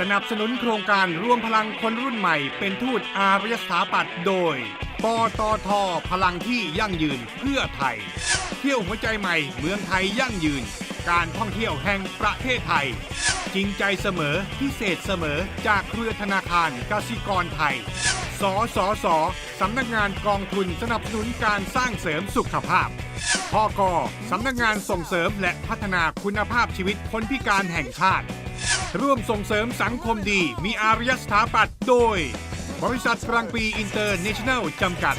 สนับสนุนโครงการรวมพลังคนรุ่นใหม่ เป็นทูตอารยสถาปัตย์โดย ปตทพลังที่ยั่งยืนเพื่อไทย เที่ยวหัวใจใหม่เมืองไทยยั่งยืน การท่องเที่ยวแห่งประเทศไทย จริงใจเสมอพิเศษเสมอจากเครือธนาคารกสิกรไทย สสสสำนักงานกองทุนสนับสนุนการสร้างเสริมสุขภาพพกสำนักงานส่งเสริมและพัฒนาคุณภาพชีวิตคนพิการแห่งชาติ ร่วมส่งเสริมสังคมดีมีอารยสถาปัตย์โดย บริษัทกลางปีอินเตอร์เนชั่นแนลจำกัด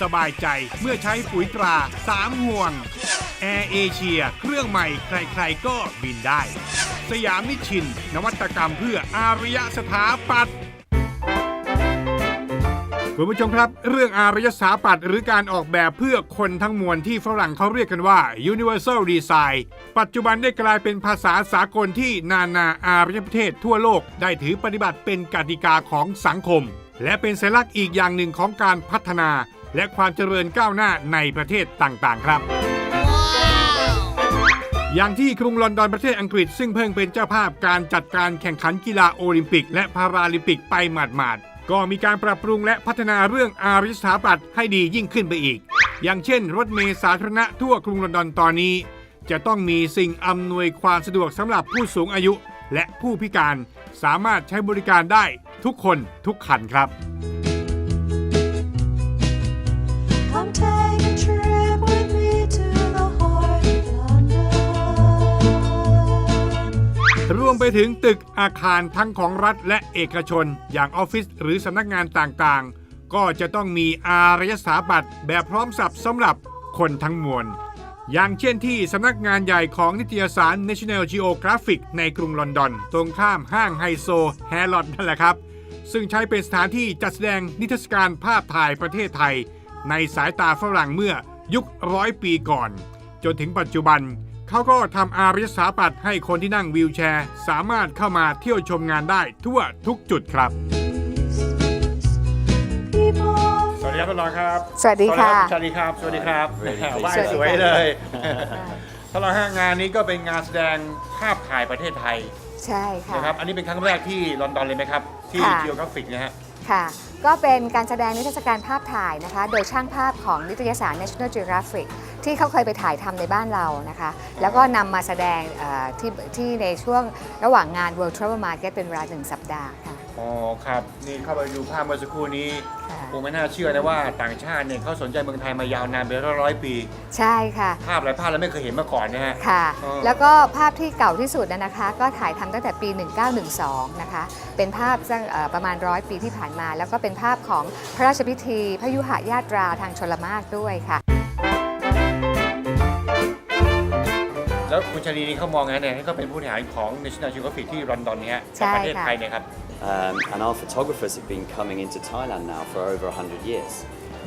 สบายใจเมื่อใช้ปุ๋ยตราสามห่วงแอร์เอเชียเครื่องใหม่ใครๆก็บินได้ สยามนิชชิน นวัตกรรมเพื่ออารยสถาปัตย์ คุณผู้ชมครับ เรื่องอารยสถาปัตย์หรือการออกแบบเพื่อคนทั้งมวลที่ฝรั่งเขาเรียกกันว่า Universal Design ปัจจุบันได้กลายเป็นภาษาสากลที่นานาอารยประเทศทั่วโลกได้ถือปฏิบัติเป็นกติกาของสังคม และเป็นสัญลักษณ์อีกอย่างหนึ่งของการพัฒนา และความเจริญก้าวหน้าในประเทศต่างๆ ครับอย่างที่กรุงลอนดอนประเทศอังกฤษซึ่งเพิ่งเป็นเจ้าภาพการจัดการแข่งขันกีฬาโอลิมปิก และพาราลิมปิกไปหมาดๆ ก็มีการปรับปรุงและพัฒนาเรื่องอาริสถาปัตย์ให้ดียิ่งขึ้นไปอีก อย่างเช่น รถเมล์สาธารณะทั่วกรุงลอนดอนตอนนี้ จะต้องมีสิ่งอำนวยความสะดวกสำหรับผู้สูงอายุ และผู้พิการสามารถใช้บริการได้ทุกคนทุกคันครับ ไปถึงตึกอาคารทั้งของรัฐและเอกชน อย่างออฟฟิศหรือสำนักงานต่างๆ ก็จะต้องมีอารยสถาปัตย์แบบพร้อมสับสำหรับคนทั้งมวล อย่างเช่นที่สำนักงานใหญ่ของนิตยสาร National Geographic ในกรุงลอนดอน ตรงข้ามห้างไฮโซแฮร์ลอดนั่นแหละครับ ซึ่งใช้เป็นสถานที่จัดแสดงนิทรรศการภาพถ่ายประเทศไทย ในสายตาฝรั่งเมื่อยุคร้อยปีก่อน จนถึงปัจจุบัน เขาก็ทำอารยสถาปัตย์ให้คนที่นั่งวีลแชร์ สามารถเข้ามาเที่ยวชมงานได้ทั่วทุกจุดครับ People สวัสดีครับท่านรองครับสวัสดีค่ะ สวัสดีครับสวัสดีครับ Really pleased ไหว้สวัสดีสวยค่ะเลยท่านรองฮะงานนี้ก็เป็นงานแสดงภาพถ่ายประเทศไทยใช่ค่ะนะครับอันนี้เป็นครั้งแรกที่ลอนดอนเลยไหมครับ ที่ค่ะ จิโอกราฟิกนะฮะ ค่ะ ก็เป็นการแสดงนิทรรศการภาพถ่ายนะคะ โดยช่างภาพของนิตยสาร National Geographic ที่เขาเคยไปถ่ายทำในบ้านเรานะคะ แล้วก็นำมาแสดงเอ่อที่ที่ในช่วงระหว่างงาน World Travel Market เป็นเวลาหนึ่งสัปดาห์ค่ะ อ๋อครับ นี่เข้าไปดูภาพเมื่อสักครู่นี้ ค่ะ โอ้ไม่น่าเชื่อนะว่าต่างชาติเนี่ยเขาสนใจเมืองไทยมายาวนานเป็นร้อยๆปี ใช่ค่ะ ภาพหลายภาพเราไม่เคยเห็นมาก่อนนะฮะ ค่ะอ๋อแล้วก็ภาพที่เก่าที่สุดนะนะคะ ก็ถ่ายทำตั้งแต่ปี 1912 นะคะ เป็นภาพสักเอ่อประมาณร้อยปีที่ผ่านมา แล้วก็เป็นภาพของพระราชพิธีพยุหญาตราทางชลมารด้วยค่ะ แล้วคุณชาลีนี่เขามองไงเนี่ยให้เขาเป็นผู้บริหารของ National Geographic ที่ลอนดอนเนี่ยฮะใช่ประเทศค่ะไทยเนี่ยครับ Um, and our photographers have been coming into Thailand now for over 100 years.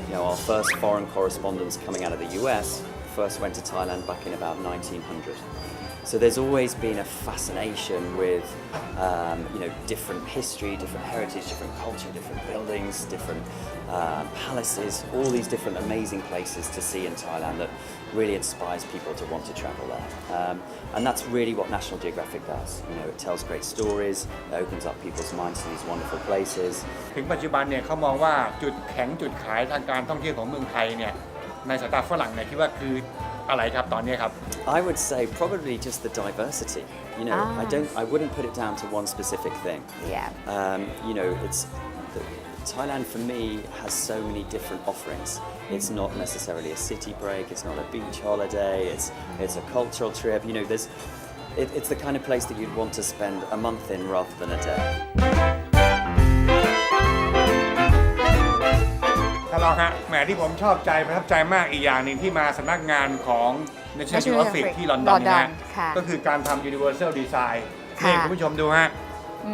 You know, our first foreign correspondents coming out of the US first went to Thailand back in about 1900. So there's always been a fascination with, um, you know, different history, different heritage, different culture, different buildings, different uh, palaces, all these different amazing places to see in Thailand that really inspires people to want to travel there. Um, and that's really what National Geographic does. You know, it tells great stories, it opens up people's minds to these wonderful places. ถึงปัจจุบันเนี่ยเขามองว่าจุดแข็งจุดขายทางการท่องเที่ยวของเมืองไทยเนี่ยในสายตาฝรั่งเนี่ยคิดว่าคือ อะไรครับตอนนี้ครับ I would say probably just the diversity. You know, I Ah. don't, I wouldn't put it down to one specific thing. Yeah. Um, you know, it's the, Thailand for me has so many different offerings. It's not necessarily a city break. It's not a beach holiday. It's it's a cultural trip. You know, there's it, it's the kind of place that you'd want to spend a month in rather than a day. ท่านรองฮะแหมที่ผมชอบใจประทับใจมากอีกอย่างหนึ่งที่มาสำนักงานของ National National Geographic Geographic ที่ลอนดอนนะฮะลอนดอนค่ะก็คือการทำ Universal Design ค่ะนี่คุณผู้ชมดูฮะ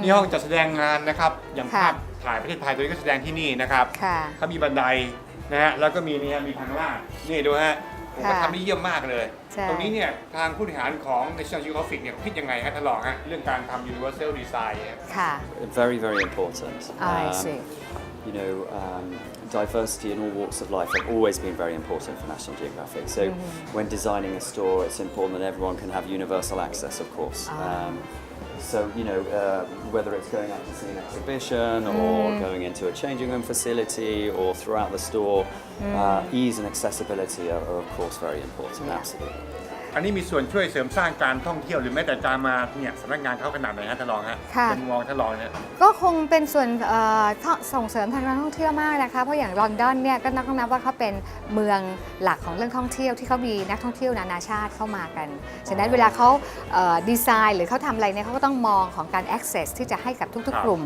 นี่ห้องจัดแสดงงานนะครับ อย่างค่ะ ภาพถ่ายประเทศไทยตัวนี้ก็แสดงที่นี่นะครับ ค่ะ เขามีบันไดนะฮะ แล้วก็มีนี่ฮะมีทางลาดนี่ดูฮะผมก็ค่ะ ทำได้เยี่ยมมากเลยใช่ ตรงนี้เนี่ยทางผู้บริหารของ National Geographic เนี่ยคิดยังไงฮะท่านรองฮะเรื่องการทำ Universal Design เนี่ย ค่ะ Very, very important. I Um, see. You know, um, diversity in all walks of life have always been very important for National Geographic. So when designing a store, it's important that everyone can have universal access, of course. Um, so, you know, uh, whether it's going out to see an exhibition or going into a changing room facility or throughout the store, uh, ease and accessibility are, are, of course, very important, absolutely. อันนี้มีส่วนช่วยเสริมสร้างการท่องเที่ยวหรือแม้แต่การมาเนี่ยสำนักงานเขาขนาดไหนฮะท่านรองฮะค่ะ เป็นมองท่านรองเนี่ย ก็คงเป็นส่วนเอ่อท่อส่งเสริมทางการท่องเที่ยวมากนะคะ เพราะอย่างลอนดอนเนี่ยก็นักต้องนับว่าเขาเป็นเมืองหลักของเรื่องท่องเที่ยวที่เขามีนักท่องเที่ยวนานาชาติเข้ามากัน ฉะนั้นเวลาเขาเอ่อดีไซน์ หรือเขาทำอะไรเนี่ยเขาก็ต้องมองของการ access ที่จะให้กับทุกครับ ๆ กลุ่ม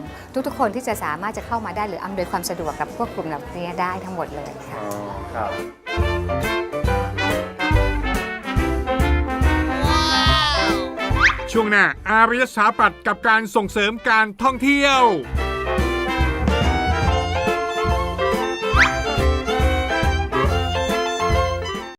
ทุกๆ คนที่จะสามารถจะเข้ามาได้หรืออำนวยความสะดวกกับพวกกลุ่มเหล่านี้ได้ทั้งหมดเลยค่ะ อ๋อครับ ช่วงหน้าอารยสถาปัตย์กับการส่งเสริมการท่องเที่ยว